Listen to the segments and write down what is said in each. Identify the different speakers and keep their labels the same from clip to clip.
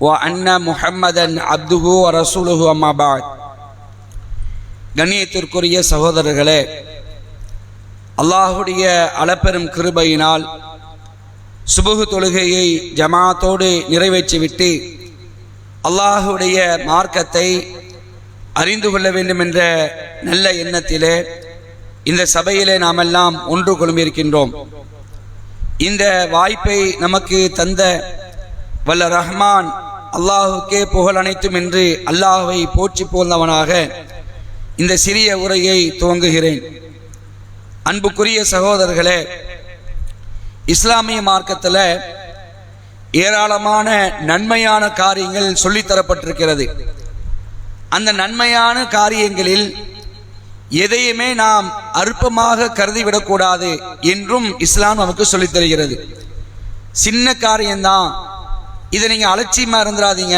Speaker 1: وان محمدا عبده ورسوله اما بعد கண்ணியத்திற்குரிய சகோதரர்களே அல்லாஹுடைய அளப்பெரும் கிருபையினால் சுபுகு தொழுகையை ஜமாத்தோடு நிறைவேற்றிவிட்டு அல்லாஹுடைய மார்க்கத்தை அறிந்து கொள்ள வேண்டும் என்ற நல்ல எண்ணத்திலே இந்த சபையிலே நாமெல்லாம் ஒன்று கொள்ம்பியிருக்கின்றோம் இந்த வாய்ப்பை நமக்கு தந்த வல்ல ரஹ்மான் அல்லாஹுக்கே புகழ் அனைத்தும் என்று அல்லாஹுவை போற்றி போந்தவனாக இந்த சிறிய உரையை துவங்குகிறேன். அன்புக்குரிய சகோதரர்களே இஸ்லாமிய மார்க்கத்தில் ஏராளமான நன்மையான காரியங்கள் சொல்லித்தரப்பட்டிருக்கிறது அந்த நன்மையான காரியங்களில் எதையுமே நாம் அற்பமாக கருதிவிடக்கூடாது என்றும் இஸ்லாம் நமக்கு சொல்லித் தருகிறது. சின்ன காரியம்தான் இதை நீங்கள் அலட்சியமாக இருந்துடாதீங்க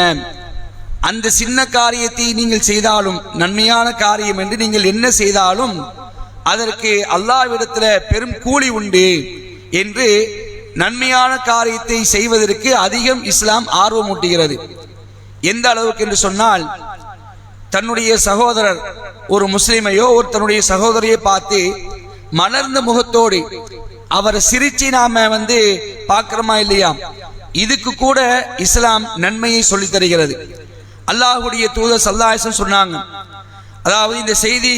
Speaker 1: அந்த சின்ன காரியத்தை நீங்கள் செய்தாலும் நன்மையான காரியம் என்று நீங்கள் என்ன செய்தாலும் அதற்கு அல்லாவிடத்தில் பெரும் கூலி உண்டு என்று நன்மையான காரியத்தை செய்வதற்கு அதிகம் இஸ்லாம் ஆர்வமூட்டுகிறது. எந்த அளவுக்கு என்று சொன்னால் தன்னுடைய சகோதரர் ஒரு முஸ்லிமையோ ஒரு தன்னுடைய சகோதரியை பார்த்து மலர்ந்த முகத்தோடு அவரை சிரிச்சு நாம வந்து பார்க்கிறோமா இல்லையா? இதுக்கு கூட இஸ்லாம் நன்மையை சொல்லித் தருகிறது. அல்லாஹுடைய தூதர் சல்லாயசம் சொன்னாங்க. அதாவது இந்த செய்தி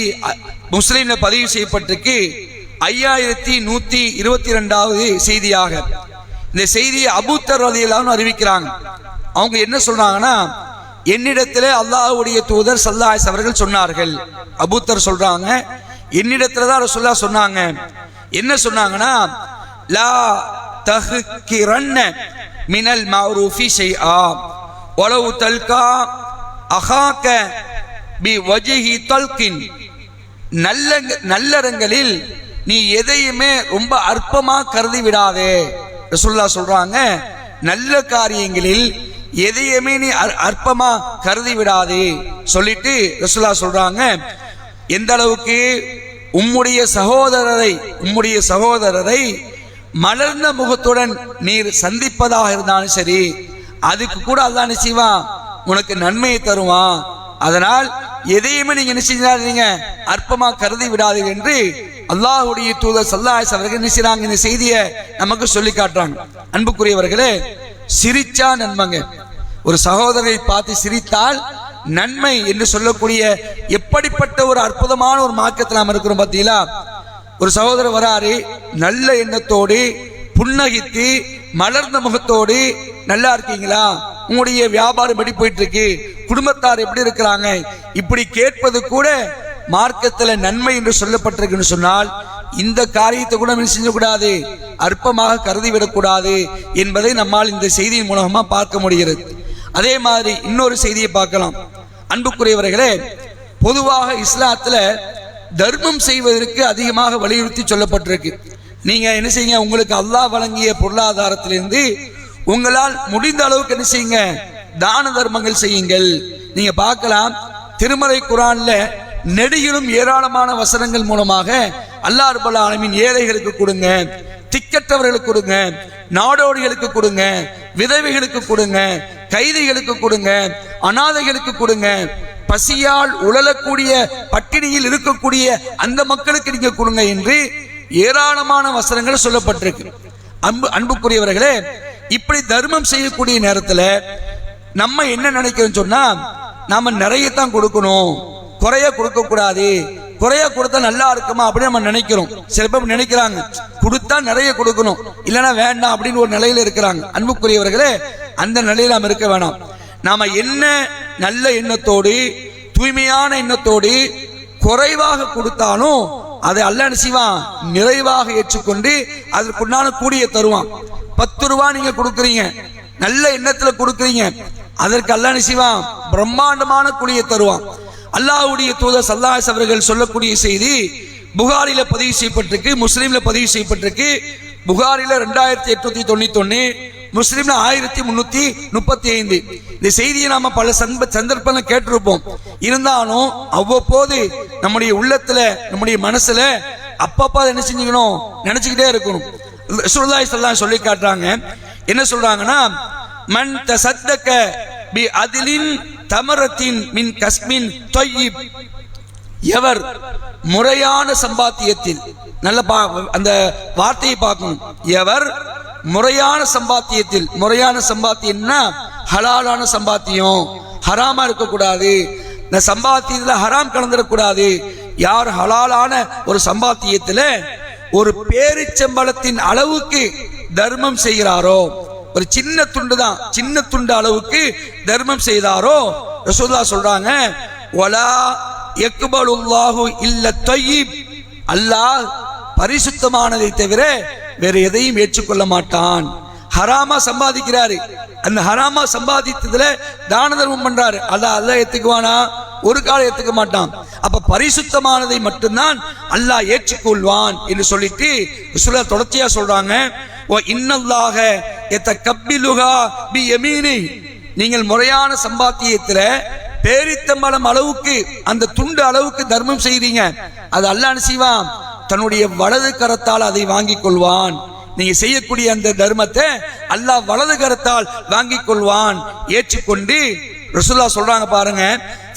Speaker 1: முஸ்லீம்ல பதிவு செய்யப்பட்டிருக்கு. ஐயாயிரத்தி நூத்தி இருபத்தி ரெண்டாவது செய்தியாக. இந்த செய்தியை அபூத்தர் வழியிலான்னு அறிவிக்கிறாங்க. அவங்க என்ன சொல்றாங்கன்னா என்னிடத்துல அல்லாஹுடைய தூதர் சல்லாஸ் அவர்கள் சொன்னார்கள். அபூத்தர் சொல்றாங்க. என்னிடத்துல தான் சொல்லா சொன்னாங்க. என்ன சொன்னாங்கன்னா லா தஹ்கிரன்ன மினல் மஅரூஃபி ஷைஆ. வலவு தல்கா அஹாக்க பி வஜஹி தல்கின். நல்ல நல்லறங்களில் நீ எதையுமே ரொம்ப அற்பமாக கருதி விடாதே. ரசுல்லா சொல்றாங்க நல்ல காரியங்களில் எதையுமே நீ அற்பமா கருதி விடாதே. சொல்லிட்டு ரசுல்லா சொல்றாங்க எந்த அளவுக்கு உம்முடைய சகோதரரை உம்முடைய சகோதரரை மலர்ந்த முகத்துடன் நீர் சந்திப்பதாக இருந்தாலும் சரி அதுக்கு கூட அதான் செய்வான் உனக்கு நன்மையை தருவான். அதனால் எதையுமே நீங்க என்ன செஞ்சாதீங்க அற்பமா கருதி விடாது என்று அல்லாஹுடைய தூதர் சல்லாஸ் அவர்கள் நினைச்சாங்க இந்த செய்தியை நமக்கு சொல்லி காட்டுறாங்க. அன்புக்குரியவர்களே சிரிச்சா நன்மைங்க. ஒரு சகோதரரை பார்த்து சிரித்தால் நன்மை என்று சொல்லக்கூடிய எப்படிப்பட்ட ஒரு அற்புதமான ஒரு மார்க்கத்தில் நாம் இருக்கிறோம் பார்த்தீங்களா? ஒரு சகோதரர் வராரு நல்ல எண்ணத்தோடு புன்னகித்து மலர்ந்த முகத்தோடு நல்லா இருக்கீங்களா? உங்களுடைய வியாபாரம் எப்படி போயிட்டு இருக்கு குடும்பத்தார் எப்படி இருக்கிறாங்க? இப்படி கேட்பது கூட மார்க்கத்தில் நன்மை என்று சொல்லப்பட்டிருக்குன்னு சொன்னால் இந்த காரியத்தை கூட நம்ம செஞ்சக்கூடாது. அற்பமாக கருதிவிடக்கூடாது என்பதை நம்மால் இந்த செய்தியின் மூலமாக பார்க்க முடிகிறது. அதே மாதிரி இன்னொரு செய்தியை பார்க்கலாம். அன்புக்குரியவர்களே பொதுவாக இஸ்லாத்தில் தர்மம் செய்வதற்கு அதிகமாக வலியுறுத்தி சொல்லப்பட்டிருக்கு. நீங்க என்ன செய்யுங்க? உங்களுக்கு அல்லாஹ் வழங்கிய பொருளாதாரத்திலிருந்து உங்களால் முடிந்த அளவுக்கு என்ன செய்யுங்க? தான தர்மங்கள் செய்யுங்கள். நீங்க பார்க்கலாம் திருமலை குரான்ல நெடியிலும் ஏராளமான வசனங்கள் மூலமாக அல்லாஹ் ரபுல் ஆலமின் ஏழைகளுக்கு கொடுங்க திக்கற்றவர்களுக்கு கொடுங்க நாடோடிகளுக்கு கொடுங்க விதவைகளுக்கு கொடுங்க கைதிகளுக்கு கொடுங்க அனாதைகளுக்கு கொடுங்க பசியால் உழலக்கூடிய பட்டினியில் இருக்கக்கூடிய அந்த மக்களுக்கு நீங்க கொடுங்க என்று ஏராளமான வசனங்கள் சொல்லப்பட்டிருக்கு. அன்பு அன்புக்குரியவர்களே இப்படி தர்மம் செய்யக்கூடிய நேரத்தில் நம்ம என்ன நினைக்கிறோம் சொன்னா நாம நிறைய தான் கொடுக்கணும். குறைய கொடுக்க கூடாது குறைய கொடுத்தா நல்லா இருக்குமா அப்படின்னு நம்ம நினைக்கிறோம். சில பேர் நினைக்கிறாங்க கொடுத்தா நிறைய கொடுக்கணும். இல்லைன்னா வேண்டாம் அப்படின்னு ஒரு நிலையில இருக்கிறாங்க. அன்புக்குரியவர்களே அந்த நிலையில நாம் இருக்க வேணாம். நாம என்ன நல்ல எண்ணத்தோடு தூய்மையான எண்ணத்தோடு குறைவாக கொடுத்தாலும் அதை அல்ல செய்வான்? நிறைவாக ஏற்றுக்கொண்டு அதற்குண்டான கூடிய தருவான். பத்து ரூபா நீங்க கொடுக்குறீங்க. நல்ல எண்ணத்துல கொடுக்குறீங்க. அதற்கு அல்ல செய்வான்? பிரம்மாண்டமான கூலியை தருவான். அல்லாஹ்வுடைய தூதர் சல்லாஸ் அவர்கள் சொல்லக்கூடிய செய்தி புகாரில பதிவு செய்யப்பட்டிருக்கு முஸ்லீம்ல பதிவு செய்யப்பட்டிருக்கு. புகாரில ரெண்டாயிரத்தி எட்நூத்தி தொண்ணூத்தி ஒன்னு முஸ்லீம்ல ஆயிரத்தி முன்னூத்தி முப்பத்தி ஐந்து. இந்த செய்தியை நாம பல சந்த சந்தர்ப்பங்கள் கேட்டிருப்போம். இருந்தாலும் அவ்வப்போது நம்முடைய உள்ளத்துல நம்முடைய மனசுல அப்பப்பா என்ன செஞ்சுக்கணும்? நினைச்சுக்கிட்டே இருக்கணும். சுருதாய் சொல்லா சொல்லி காட்டுறாங்க என்ன சொல்றாங்கன்னா மன் தசத்தக்க பி அதிலின் தமரத்தின் மின் கஸ்மின் தொய்யிப். எவர் முறையான சம்பாத்தியத்தில் நல்ல பா அந்த வார்த்தையை பார்க்கணும். எவர் முறையான சம்பாத்தியத்தில் முறையான சம்பாத்தியம்னா ஹலாலான சம்பாத்தியம். ஹராமா இருக்கக்கூடாது. இந்த சம்பாத்தியத்தில் ஹராம் கலந்துடக்கூடாது. யார் ஹலாலான ஒரு சம்பாத்தியத்தில் ஒரு பேரிச்சம்பளத்தின் அளவுக்கு தர்மம் செய்கிறாரோ ஒரு சின்ன துண்டு தான் சின்ன துண்டு அளவுக்கு தர்மம் செய்தாரோ ரசூல்லா சொல்றாங்க ஒலா எக்குபலுல்லாஹு இல்ல தொய் அல்லாஹ் பரிசுத்தமானதை தவிர வேற எதையும் ஏற்றுக்கொள்ள மாட்டான். ஹராமா சம்பாதிக்கிறாரு. அந்த ஹராமா சம்பாதித்ததுல தான தர்மம் பண்றாரு. அல்லாஹ் அல்ல ஏத்துக்குவானா? ஒரு காலம் ஏத்துக்க மாட்டான். அப்ப பரிசுத்தமானதை மட்டும்தான் அல்லாஹ் ஏற்றுக்கொள்வான் என்று சொல்லிட்டு சொல்ல தொடர்ச்சியா சொல்றாங்க. ஓ இன்னல்லாக எத்த கப்பிலுகா பி எமீனி நீங்கள் முறையான சம்பாத்தியத்துல பேரித்தம்பளம் அளவுக்கு அந்த துண்டு அளவுக்கு தர்மம் செய்றீங்க. அது அல்லான்னு செய்வான்? தன்னுடைய வலது கரத்தால் அதை வாங்கிக் கொள்வான். நீங்க செய்யக்கூடிய அந்த தர்மத்தை அல்லாஹ் வலது கரத்தால் வாங்கிக் கொள்வான். ஏற்றுக்கொண்டு ரசுல்லா சொல்றாங்க பாருங்க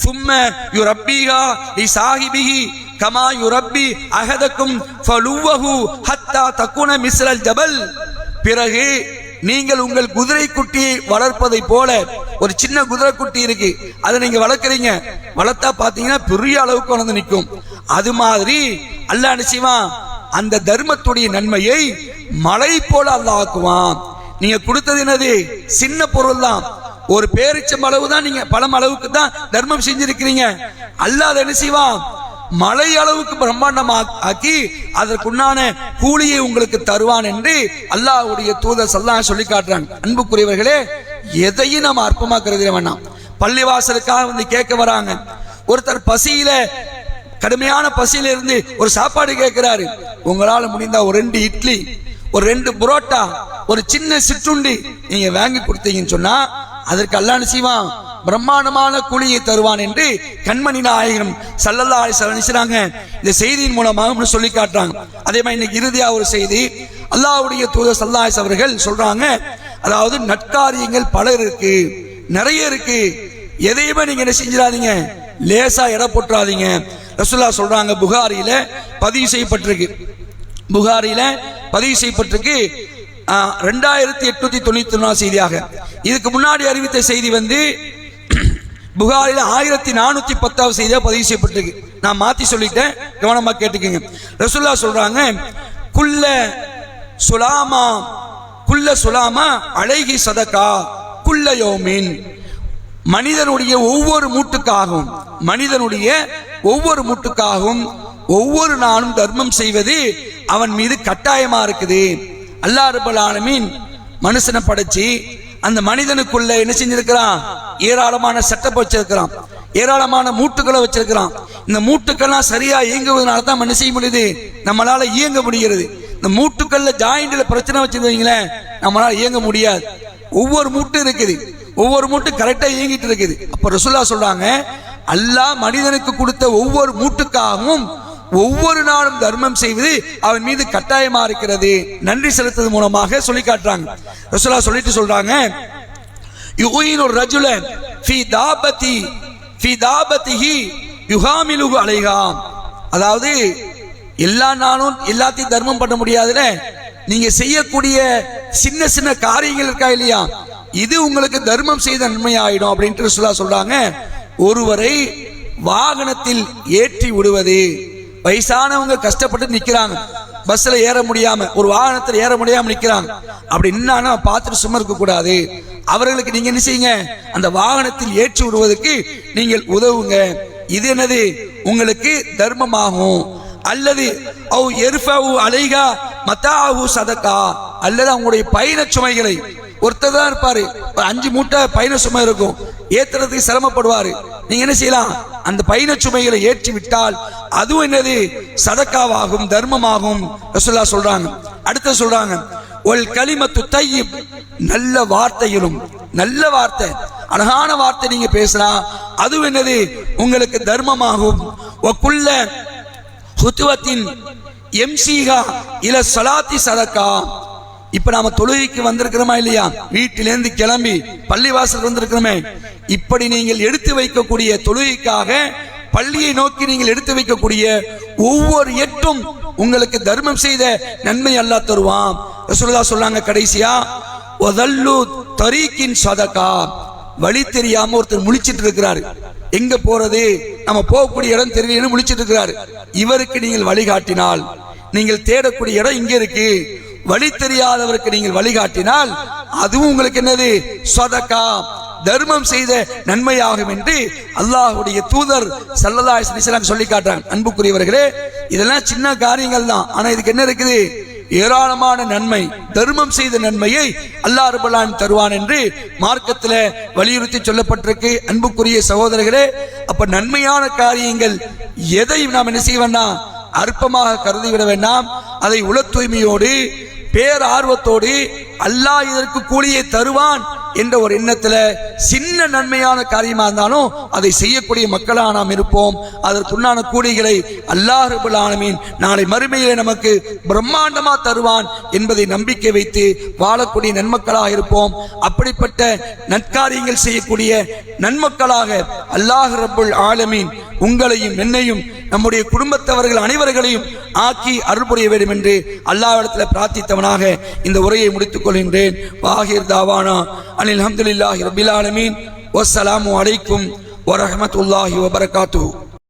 Speaker 1: சும்ம யுரப்பிஹா லி சாஹிபிஹி கமா யுரப்பி அஹதக்கும் ஃபலுவஹு ஹத்தா தக்குன மிஸ்ரல் ஜபல். பிறகு நீங்கள் உங்கள் குதிரை குட்டியை வளர்ப்பதை போல ஒரு சின்ன குதிரை குட்டி இருக்கு. அதை நீங்க வளர்க்குறீங்க. வளர்த்தா பாத்தீங்கன்னா பெரிய அளவுக்கு வளர்ந்து நிற்கும். அது மாதிரி அல்லாஹ் நிச்சயமா அந்த தர்மத்துடைய நன்மையை மலை போல அல்லாஹ் ஆக்குவான் நீங்க கொடுத்தது என்னது? சின்ன பொருள் தான். ஒரு பேரிச்சம் அளவு தான் நீங்க பழம் அளவுக்கு தான் தர்மம் செஞ்சிருக்கிறீங்க. அல்லாஹ் அதை என்ன செய்வான்? மலை அளவுக்கு பிரம்மாண்டமாக்கி ஆக்கி அதற்குண்டான கூலியை உங்களுக்கு தருவான் என்று அல்லாஹ்வுடைய தூதர் சல்லா சொல்லி காட்டுறாங்க. அன்புக்குரியவர்களே எதையும் நம்ம அற்பமா வேண்டாம் பள்ளிவாசலுக்காக வந்து கேட்க வராங்க. ஒருத்தர் பசியில கடுமையான பசியில இருந்து ஒரு சாப்பாடு கேட்கிறாரு. உங்களால முடிந்தா ஒரு ரெண்டு இட்லி ஒரு ரெண்டு புரோட்டா ஒரு சின்ன சிற்றுண்டி நீங்க வாங்கி கொடுத்தீங்கன்னு சொன்னா அதற்கு அல்லாஹ் செய்வான் பிரம்மாண்டமான கூலியை தருவான் என்று கண்மணி நாயகம் சல்லல்லா அலிஸ்லாங்க இந்த செய்தியின் மூலமாக சொல்லி காட்டுறாங்க. அதே மாதிரி இன்னைக்கு இறுதியா ஒரு செய்தி அல்லாவுடைய தூதர் சல்லாஸ் அவர்கள் சொல்றாங்க. அதாவது நட்காரியங்கள் பல இருக்கு நிறைய இருக்கு. எதையுமே நீங்க என்ன செஞ்சிடாதீங்க. லேசா இட போட்டுறாதீங்க. ரசுல்லா சொல்றாங்க புகாரியில பதிவு செய்யப்பட்டிருக்கு. புகாரியில பதிவு செய்யப்பட்டிருக்கு ரெண்டாயிரத்தி எட்நூத்தி தொண்ணூத்தி ஒன்றாம் செய்தியாக. இதுக்கு முன்னாடி அறிவித்த செய்தி வந்து புகாரில் ஆயிரத்தி நானூத்தி பத்தாவது செய்தியா பதிவு செய்யப்பட்டிருக்கு. நான் மாத்தி சொல்லிட்டேன் கவனமா கேட்டுக்கங்க. ரசுல்லா சொல்றாங்க குல்ல சுலாமா குல்ல சுலாமா அழகி சதகா குல்ல யோமின். மனிதனுடைய ஒவ்வொரு மூட்டுக்காகவும் மனிதனுடைய ஒவ்வொரு மூட்டுக்காகவும் ஒவ்வொரு நாளும் தர்மம் செய்வது அவன் மீது கட்டாயமா இருக்குது. அல்லாஹ் ரப்பல் ஆலமீன் மனுஷனை படைச்சு அந்த மனிதனுக்குள்ள என்ன செஞ்சிருக்கிறான்? ஏராளமான சட்டப்பை வச்சிருக்கிறான். ஏராளமான மூட்டுகளை வச்சிருக்கிறான். இந்த மூட்டுக்கள்லாம் சரியா இயங்குவதனால தான் மனு செய்ய முடியுது? நம்மளால இயங்க முடிகிறது. இந்த மூட்டுக்கள்ல ஜாயிண்ட்ல பிரச்சனை வச்சிருந்தீங்களேன் நம்மளால இயங்க முடியாது. ஒவ்வொரு மூட்டு இருக்குது. ஒவ்வொரு மூட்டு கரெக்டா இயங்கிட்டு இருக்குது. அப்ப ரசுல்லா சொல்றாங்க அல்லாஹ் மனிதனுக்கு கொடுத்த ஒவ்வொரு மூட்டுக்காகவும் ஒவ்வொரு நாளும் தர்மம் செய்வது அவன் மீது கட்டாயமா இருக்கிறது. நன்றி செலுத்தது மூலமாக சொல்லி காட்டுறாங்க. ரசோலா சொல்லிட்டு சொல்றாங்க ஒரு ரஜுல ஃபி தாபதி ஃபி தாபதிஹி யுகாமிலுகு அலைகாம் அதாவது எல்லா நாளும் எல்லாத்தையும் தர்மம் பண்ண முடியாதுல. நீங்க செய்யக்கூடிய சின்ன சின்ன காரியங்கள் இருக்கா இல்லையா? இது உங்களுக்கு தர்மம் செய்த நன்மையாயிடும் அப்படின்ட்டு ரசோலா சொல்றாங்க. ஒருவரை வாகனத்தில் ஏற்றி விடுவது. வயசானவங்க கஷ்டப்பட்டு நிற்கிறாங்க பஸ்ஸில் ஏற முடியாம ஒரு வாகனத்தில் ஏற முடியாம நிற்கிறாங்க அப்படி நின்னா பார்த்துட்டு சும்மா இருக்க கூடாது. அவர்களுக்கு நீங்க என்ன செய்யுங்க? அந்த வாகனத்தில் ஏற்றி விடுவதற்கு நீங்கள் உதவுங்க. இது என்னது? உங்களுக்கு தர்மமாகும். அல்லது அவ் எருஃபவு அலைகா மத்தாஹு சதக்கா. அல்லது அவங்களுடைய பயண சுமைகளை ஒருத்தர் தான் இருப்பாரு. ஒரு அஞ்சு மூட்டை பயண சுமை இருக்கும். ஏத்துறதுக்கு சிரமப்படுவாரு. நீங்க என்ன செய்யலாம்? அந்த பயண சுமைகளை ஏற்றி விட்டால் அதுவும் என்னது? சதக்காவாகும் தர்மமாகும். ரசுல்லா சொல்றாங்க. அடுத்து சொல்றாங்க ஒல் களிமத்து தையிப் நல்ல வார்த்தையிலும் நல்ல வார்த்தை அழகான வார்த்தை நீங்க பேசலாம் அதுவும் என்னது? உங்களுக்கு தர்மமாகும். ஒக்குள்ள ஹுத்துவத்தின் எம்சிகா இல சலாத்தி சதக்கா இப்ப நாம தொழுகைக்கு வந்திருக்கிறோமா இல்லையா? வீட்டிலேருந்து கிளம்பி பள்ளிவாசல் வந்திருக்கிறோமே. இப்படி நீங்கள் எடுத்து வைக்கக்கூடிய தொழுகைக்காக பள்ளியை நோக்கி நீங்கள் எடுத்து வைக்கக்கூடிய ஒவ்வொரு எட்டும் உங்களுக்கு தர்மம் செய்த நன்மை அல்லா தருவான். ரசூலுல்லாஹ் சொன்னாங்க கடைசியா ஒதல்லு தரீக்கின் சதக்கா வழி தெரியாம ஒருத்தர் முழிச்சிட்டு இருக்கிறாரு. எங்க போறது? நம்ம போகக்கூடிய இடம் தெரியலன்னு முழிச்சிட்டு இருக்கிறாரு. இவருக்கு நீங்கள் வழிகாட்டினால் நீங்கள் தேடக்கூடிய இடம் இங்க இருக்கு. வழி தெரியாதவருக்கு நீங்கள் வழிகாட்டினால் அதுவும் உங்களுக்கு என்னது? சொதக்கா தர்மம் செய்த நன்மையாகும் என்று அல்லாஹுடைய தூதர் சல்லதா அலைஹி சொல்லி காட்டுறாங்க. அன்புக்குரியவர்களே இதெல்லாம் சின்ன காரியங்கள் தான். ஆனா இதுக்கு என்ன இருக்குது? ஏராளமான நன்மை. தர்மம் செய்த நன்மையை அல்லாஹ் ரபுல்லான் தருவான் என்று மார்க்கத்தில் வலியுறுத்தி சொல்லப்பட்டிருக்கு. அன்புக்குரிய சகோதரர்களே அப்ப நன்மையான காரியங்கள் எதையும் நாம் என்ன செய்வோம்னா அற்பமாக கருதிவிட வேண்டாம். அதை உள தூய்மையோடு பேர் ஆர்வத்தோடு அல்லாஹ் இதற்கு கூலியை தருவான் என்ற ஒரு எண்ணத்துல சின்ன நன்மையான காரியமா இருந்தாலும் அதை செய்யக்கூடிய மக்களாக நாம் இருப்போம். அதற்குண்டான கூலிகளை அல்லாஹ் ரபுல் ஆலமீன் நாளை மறுமையிலே நமக்கு பிரம்மாண்டமா தருவான் என்பதை நம்பிக்கை வைத்து வாழக்கூடிய நன்மக்களாக இருப்போம். அப்படிப்பட்ட நற்காரியங்கள் செய்யக்கூடிய நன்மக்களாக அல்லாஹ் ரபுல் ஆலமீன் உங்களையும் என்னையும் நம்முடைய குடும்பத்தவர்கள் அனைவர்களையும் ஆக்கி அருள் புரிய வேண்டும் என்று அல்லாவிடத்தில் பிரார்த்தித்தவனாக இந்த உரையை முடித்துக் கொள்கின்றேன். வாஹிர் தாவானா. அனில் அஹமதுல்லாஹி ரபிலாலமீன் ஆலமீன் அலைக்கும் வரஹமத்துல்லாஹி வபரகாத்து